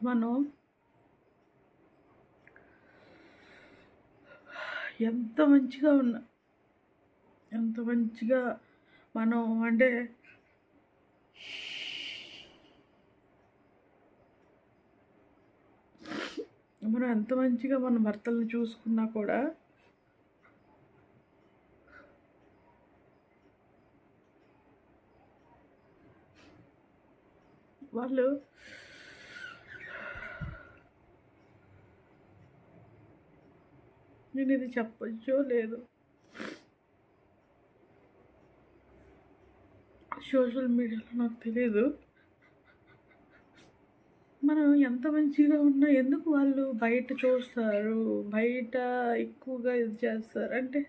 మనం ఎంత మంచిగా ఉన్నా ఎంత మంచిగా మనం అంటే మనం ఎంత మంచిగా మన భర్తలను చూసుకున్నా కూడా వాళ్ళు నేను ఇది చెప్పచ్చో లేదు. సోషల్ మీడియాలో నాకు తెలియదు మనం ఎంత మంచిగా ఉన్నా ఎందుకు వాళ్ళు బయట చూస్తారు? బయట ఎక్కువగా ఇది చేస్తారు. అంటే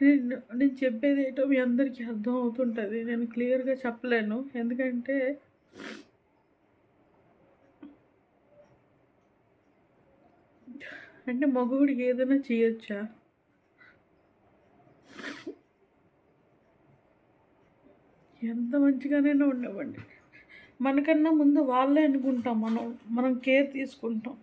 నేను నేను చెప్పేది ఏంటో మీ అందరికీ అర్థం అవుతుంటుంది. నేను క్లియర్గా చెప్పలేను. ఎందుకంటే అంటే మగవుడికి ఏదైనా చేయొచ్చా? ఎంత మంచిగానైనా ఉండవండి. మనకన్నా ముందు వాళ్ళే అనుకుంటాం మనం మనం కేర్ తీసుకుంటాం.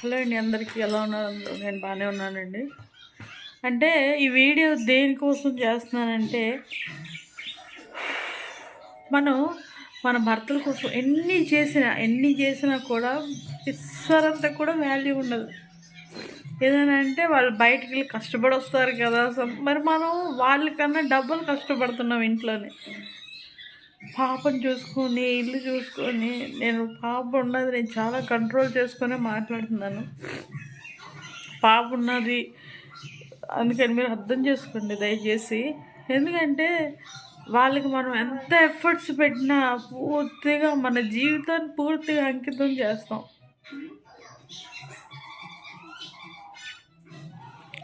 హలో అండి అందరికీ ఎలా ఉన్నారు? నేను బాగానే ఉన్నానండి. అంటే ఈ వీడియో దేనికోసం చేస్తున్నానంటే మనం మన భర్తల కోసం ఎన్ని చేసినా ఎన్ని చేసినా కూడా ఇస్తారంతా కూడా వాల్యూ ఉండదు. ఏదైనా అంటే వాళ్ళు బయటికి వెళ్ళి కష్టపడి వస్తారు కదా మరి మనం వాళ్ళకన్నా డబ్బులు కష్టపడుతున్నాం ఇంట్లోనే. పాపను చూసుకొని ఇల్లు చూసుకొని నేను పాప ఉన్నది నేను చాలా కంట్రోల్ చేసుకునే మాట్లాడుతున్నాను. పాప ఉన్నది అందుకని మీరు అర్థం చేసుకోండి దయచేసి. ఎందుకంటే వాళ్ళకి మనం ఎంత ఎఫర్ట్స్ పెట్టినా పూర్తిగా మన జీవితాన్ని పూర్తిగా అంకితం చేస్తాం.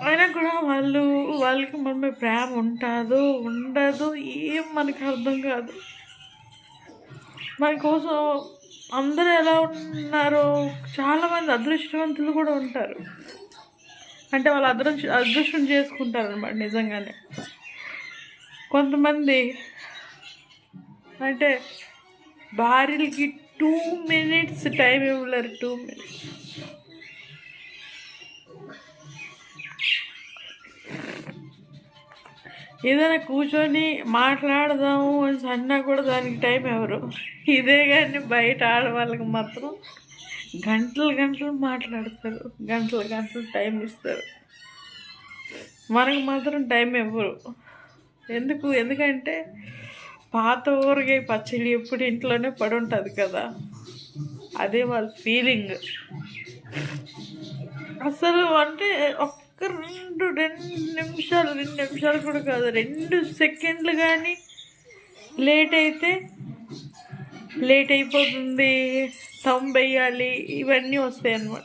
అయినా కూడా వాళ్ళు వాళ్ళకి మనమే ప్రేమ ఉంటుందో ఉండదు ఏం మనకు అర్థం కాదు. మన కోసం అందరూ ఎలా ఉన్నారో చాలామంది అదృష్టవంతులు కూడా ఉంటారు. అంటే వాళ్ళు అదృష్ట అదృష్టం చేసుకుంటారు అనమాట నిజంగానే. కొంతమంది అంటే భార్యలకి టూ మినిట్స్ టైం ఇవ్వలేరు టూ మినిట్స్ ఏదైనా కూర్చొని మాట్లాడదాము అని అన్నా కూడా దానికి టైం ఎవరు? ఇదే కానీ బయట ఆడవాళ్ళకి మాత్రం గంటలు గంటలు మాట్లాడతారు. గంటలు గంటలు టైం ఇస్తారు. మనకు మాత్రం టైం ఇవ్వరు ఎందుకు? ఎందుకంటే పాత ఊరగాయ పచ్చడి ఎప్పుడు ఇంట్లోనే పడి ఉంటుంది కదా. అదే వాళ్ళ ఫీలింగ్ అసలు అంటే రెండు నిమిషాలు రెండు నిమిషాలు కూడా కాదు. రెండు సెకండ్లు కానీ లేట్ అయితే లేట్ అయిపోతుంది. థమ్ వేయాలి. ఇవన్నీ వస్తాయి అన్నమాట.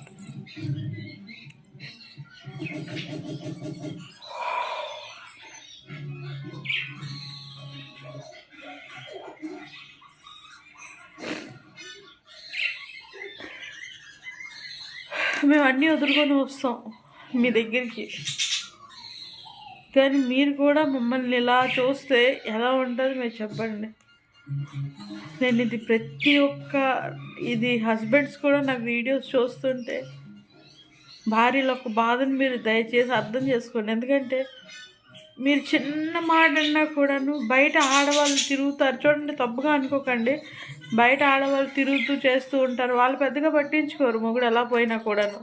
మేము అన్నీ వదులుకొని వస్తాం మీ దగ్గరికి. కానీ మీరు కూడా మమ్మల్ని ఇలా చూస్తే ఎలా ఉంటుంది మీరు చెప్పండి. నేను ఇది ప్రతి ఒక్క ఇది హస్బెండ్స్ కూడా నా వీడియోస్ చూస్తుంటే భార్యల ఒక బాధను మీరు దయచేసి అర్థం చేసుకోండి. ఎందుకంటే మీరు చిన్న మాట అన్నా కూడాను బయట ఆడవాళ్ళు తిరుగుతారు. చూడండి తప్పుగా అనుకోకండి. బయట ఆడవాళ్ళు తిరుగుతూ చేస్తూ ఉంటారు. వాళ్ళు పెద్దగా పట్టించుకోరు. మొగుడు ఎలా పోయినా కూడాను.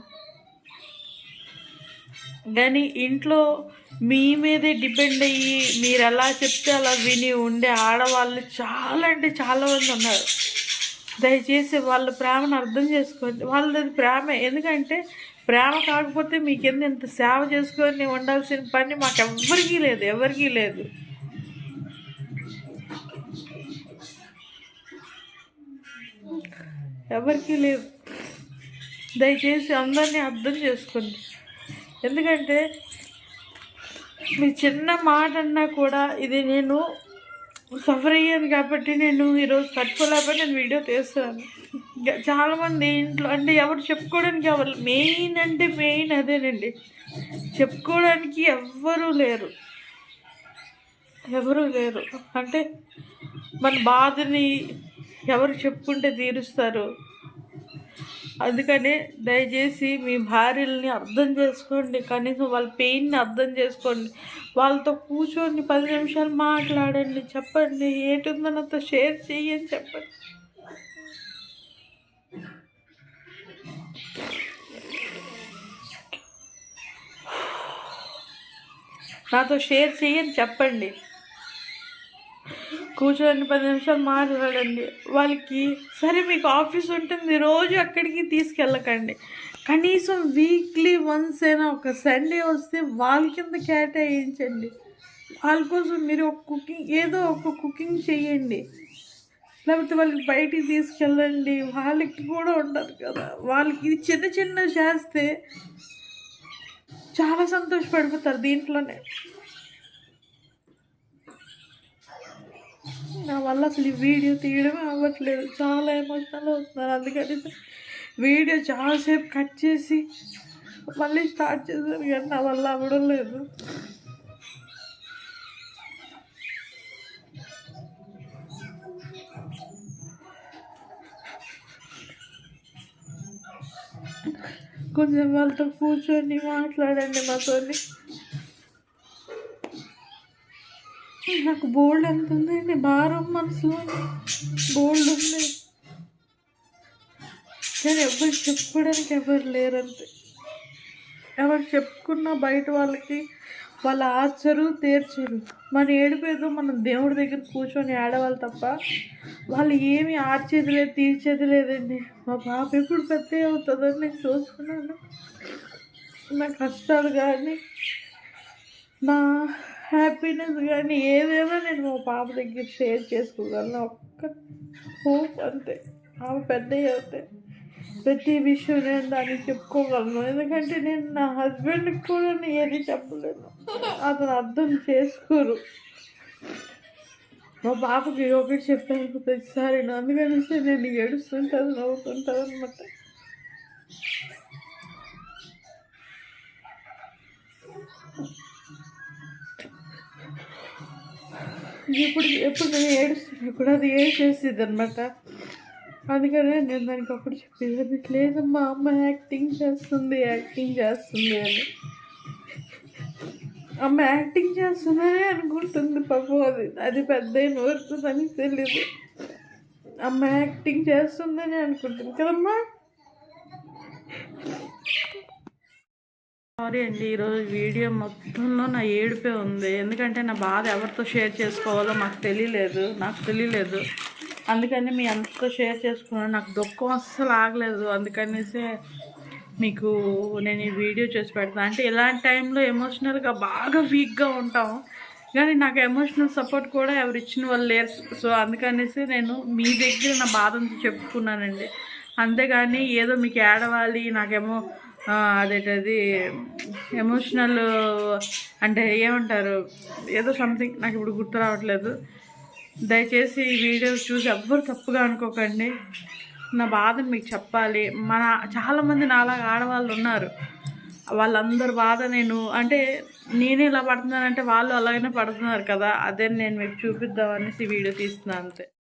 కానీ ఇంట్లో మీ మీదే డిపెండ్ అయ్యి మీరు ఎలా చెప్తే అలా విని ఉండే ఆడవాళ్ళు చాలా అంటే చాలా మంది ఉన్నారు. దయచేసి వాళ్ళ ప్రేమను అర్థం చేసుకోండి. వాళ్ళది ప్రేమ. ఎందుకంటే ప్రేమ కాకపోతే మీకు ఎందుకు ఇంత సేవ చేసుకొని ఉండాల్సిన పని మాకు ఎవ్వరికీ లేదు ఎవరికీ లేదు. ఎవరికీ లేదు. దయచేసి అందరినీ అర్థం చేసుకోండి. ఎందుకంటే మీ చిన్న మాట అన్నా కూడా ఇది నేను సఫర్ అయ్యాను కాబట్టి నేను ఈరోజు తట్టుకోలేకపోతే నేను వీడియో తీస్తున్నాను చాలామంది ఇంట్లో అంటే ఎవరు చెప్పుకోవడానికి ఎవరు మెయిన్ అంటే మెయిన్ అదేనండి. చెప్పుకోవడానికి ఎవ్వరూ లేరు. ఎవరూ లేరు. అంటే మన బాధని ఎవరు చెప్పుకుంటే తీరుస్తారు? అందుకనే దయచేసి మీ భార్యల్ని అర్థం చేసుకోండి కనీసం వాళ్ళ పెయిన్ని అర్థం చేసుకోండి. వాళ్ళతో కూర్చొని పది నిమిషాలు మాట్లాడండి చెప్పండి. ఏటుందో నాతో షేర్ చేయని చెప్పండి. నాతో షేర్ చేయని చెప్పండి. కూర్చోండి పది నిమిషాలు మాట్లాడండి. వాళ్ళకి సరే మీకు ఆఫీస్ ఉంటుంది రోజు అక్కడికి తీసుకెళ్ళకండి. కనీసం వీక్లీ వన్స్ అయినా ఒక సండే వస్తే వాళ్ళ కింద కేటాయించండి. వాళ్ళ కోసం మీరు ఒక కుకింగ్ ఏదో ఒక కుకింగ్ చేయండి. లేకపోతే వాళ్ళకి బయటికి తీసుకెళ్ళండి. వాళ్ళకి కూడా ఉండదు కదా. వాళ్ళకి ఇది చిన్న చిన్న చేస్తే చాలా సంతోషపడిపోతారు దీంట్లోనే. నా వల్ల అసలు ఈ వీడియో తీయడమే అవ్వట్లేదు. చాలా ఎమోషనల్ అవుతున్నారు అందుకని వీడియో చాలాసేపు కట్ చేసి మళ్ళీ స్టార్ట్ చేశాను కానీ నా వల్ల అవ్వడం లేదు. కొంచెం వాళ్ళతో కూర్చొని మాట్లాడండి మాతోని. నాకు బోల్డ్ ఎంత ఉందండి? భారం మనసులో. బోల్డ్ ఉంది. కానీ ఎవరు చెప్పుకోవడానికి ఎవరు లేరంతే. ఎవరు చెప్పుకున్నా బయట వాళ్ళకి వాళ్ళ ఆశ్చర్యం తీర్చరు. మన ఏడిపోయేదో మనం దేవుడి దగ్గర కూర్చొని ఆడవాళ్ళు తప్ప వాళ్ళు ఏమి ఆర్చేది లేదు తీర్చేది లేదండి. మా పాప ఎప్పుడు పెద్ద అవుతుందని నేను చూసుకున్నాను. నా కష్టాలు కానీ నా హ్యాపీనెస్ కానీ ఏదైనా నేను మా పాప దగ్గర షేర్ చేసుకోగలను. ఒక్క హోప్ అంతే. ఆమె పెద్ద అవుతే ప్రతి విషయం నేను దాన్ని చెప్పుకోగలను. ఎందుకంటే నేను నా హస్బెండ్కి కూడా నేను ఏది చెప్పలేను. అతను అర్థం చేసుకోరు. మా పాపకి ఒకటి చెప్పాను ప్రతిసారి అందుకని నేను ఏడుస్తుంటాను నవ్వుతుంటాను అనమాట ఇప్పుడు ఎప్పుడు నేను ఏడుస్తాను కూడా అది ఏం చేసేది అనమాట అందుకనే నేను దానికి అప్పుడు చెప్పేదాన్ని లేదమ్మా అమ్మ యాక్టింగ్ చేస్తుంది యాక్టింగ్ చేస్తుంది అని. అమ్మ యాక్టింగ్ చేస్తుందని అనుకుంటుంది పాపం అది. అది పెద్ద వరకు దానికి తెలియదు అమ్మ యాక్టింగ్ చేస్తుందని అనుకుంటుంది కదమ్మా. సారీ అండి ఈరోజు వీడియో మొత్తంలో నా ఏడుపే ఉంది. ఎందుకంటే నా బాధ ఎవరితో షేర్ చేసుకోవాలో మాకు తెలియలేదు. నాకు తెలియలేదు. అందుకని మీ అందరితో షేర్ చేసుకున్నాను. నాకు దుఃఖం అస్సలు ఆగలేదు. అందుకనేసే మీకు నేను ఈ వీడియో చేసి పెడతాను అంటే ఇలాంటి టైంలో ఎమోషనల్గా బాగా వీక్గా ఉంటాం. కానీ నాకు ఎమోషనల్ సపోర్ట్ కూడా ఎవరు ఇచ్చిన వాళ్ళు లేరు. సో అందుకనేసి నేను మీ దగ్గర నా బాధంతో చెప్పుకున్నానండి. అంతేగాని ఏదో మీకు ఏడవాలి నాకేమో అదేటది ఎమోషనల్ అంటే ఏమంటారు ఏదో సంథింగ్ నాకు ఇప్పుడు గుర్తు రావట్లేదు. దయచేసి ఈ వీడియో చూసి ఎవ్వరు తప్పుగా అనుకోకండి. నా బాధను మీకు చెప్పాలి. మన చాలామంది నాలాగా ఆడవాళ్ళు ఉన్నారు. వాళ్ళందరి బాధ నేను అంటే నేనే ఇలా పడుతున్నానంటే వాళ్ళు అలాగనే పడుతున్నారు కదా. అదే నేను మీకు చూపిద్దామనేసి ఈ వీడియో తీస్తున్నాను అంతే.